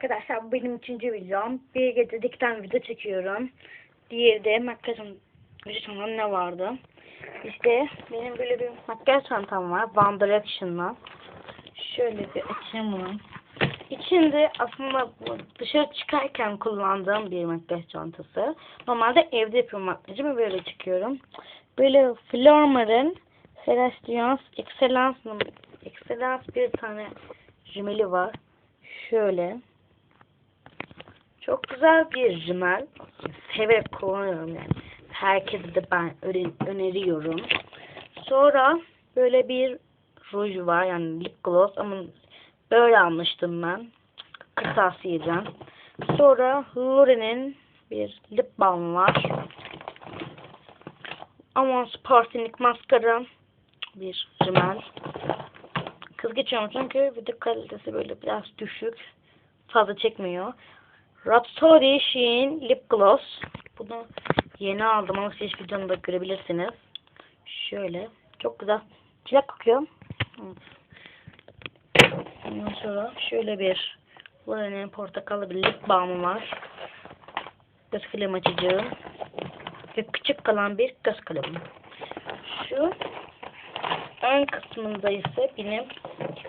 arkadaşlar bu benim üçüncü videom. Bir gecede iki video çekiyorum. Diğeri de makyaj çantamda ne vardı? İşte benim böyle bir makyaj çantam var. One Direction'la. Şöyle bir açayım bunu. İçinde aslında dışarı çıkarken kullandığım bir makyaj çantası. Normalde evde yapıyorum makyajımı böyle çıkıyorum. Böyle Flormar'ın Celestials Excellence, Excellence bir tane rimeli var. Şöyle. Çok güzel bir rimel. Severek kullanıyorum yani. Herkese de ben öne- öneriyorum. Sonra böyle bir ruj var yani lip gloss ama böyle almıştım ben. Kırtasiyeden. Sonra Lore'nin bir lip balm var. Ama Spartinik maskara bir rimel. Kız geçiyorum çünkü video kalitesi böyle biraz düşük. Fazla çekmiyor. Rhapsody Sheen Lip Gloss. Bunu yeni aldım ama siz videomda görebilirsiniz. Şöyle. Çok güzel. Çilek kokuyor. Ondan sonra şöyle bir L'Oreal'in portakallı bir lip balmı var. Göz kalem açıcı. Ve küçük kalan bir göz kalemi. Şu ön kısmında ise benim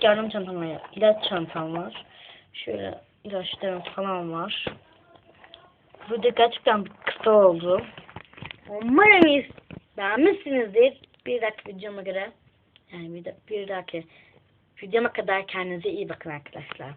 yardım çantam var. ilaç çantam var. Şöyle ilaçlarım falan var. Burada gerçekten bir kısa oldu. Umarım iz- beğenmişsinizdir. Bir dahaki videoma göre yani bir, bir dahaki videoma kadar kendinize iyi bakın arkadaşlar.